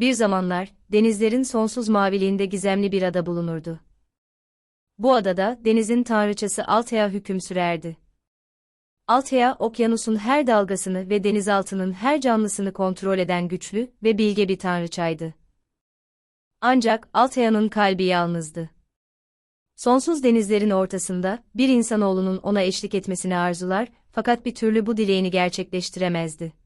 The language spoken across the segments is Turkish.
Bir zamanlar, denizlerin sonsuz maviliğinde gizemli bir ada bulunurdu. Bu adada, denizin tanrıçası Althea hüküm sürerdi. Althea, okyanusun her dalgasını ve denizaltının her canlısını kontrol eden güçlü ve bilge bir tanrıçaydı. Ancak Althea'nın kalbi yalnızdı. Sonsuz denizlerin ortasında, bir insanoğlunun ona eşlik etmesini arzular, fakat bir türlü bu dileğini gerçekleştiremezdi.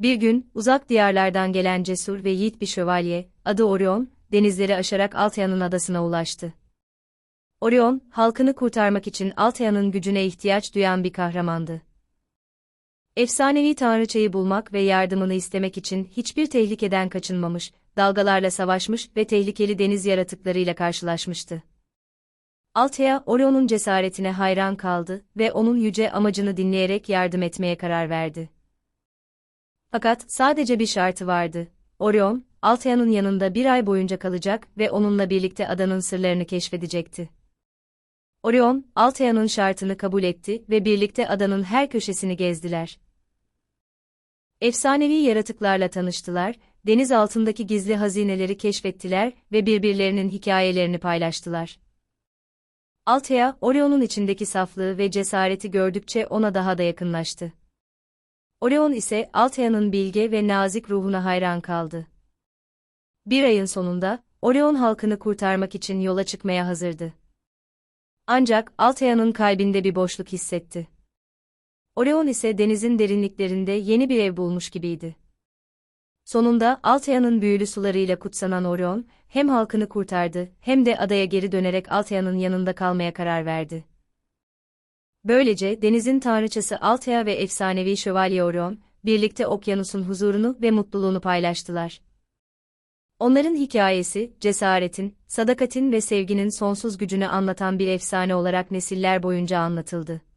Bir gün, uzak diyarlardan gelen cesur ve yiğit bir şövalye, adı Orion, denizleri aşarak Althea'nın adasına ulaştı. Orion, halkını kurtarmak için Althea'nın gücüne ihtiyaç duyan bir kahramandı. Efsanevi tanrıçayı bulmak ve yardımını istemek için hiçbir tehlikeden kaçınmamış, dalgalarla savaşmış ve tehlikeli deniz yaratıklarıyla karşılaşmıştı. Althea, Orion'un cesaretine hayran kaldı ve onun yüce amacını dinleyerek yardım etmeye karar verdi. Fakat sadece bir şartı vardı. Orion, Althea'nın yanında bir ay boyunca kalacak ve onunla birlikte adanın sırlarını keşfedecekti. Orion, Althea'nın şartını kabul etti ve birlikte adanın her köşesini gezdiler. Efsanevi yaratıklarla tanıştılar, deniz altındaki gizli hazineleri keşfettiler ve birbirlerinin hikayelerini paylaştılar. Althea, Orion'un içindeki saflığı ve cesareti gördükçe ona daha da yakınlaştı. Orion ise Althea'nın bilge ve nazik ruhuna hayran kaldı. Bir ayın sonunda, Orion halkını kurtarmak için yola çıkmaya hazırdı. Ancak Althea'nın kalbinde bir boşluk hissetti. Orion ise denizin derinliklerinde yeni bir ev bulmuş gibiydi. Sonunda Althea'nın büyülü sularıyla kutsanan Orion, hem halkını kurtardı hem de adaya geri dönerek Althea'nın yanında kalmaya karar verdi. Böylece denizin tanrıçası Althea ve efsanevi şövalye Orion, birlikte okyanusun huzurunu ve mutluluğunu paylaştılar. Onların hikayesi, cesaretin, sadakatin ve sevginin sonsuz gücünü anlatan bir efsane olarak nesiller boyunca anlatıldı.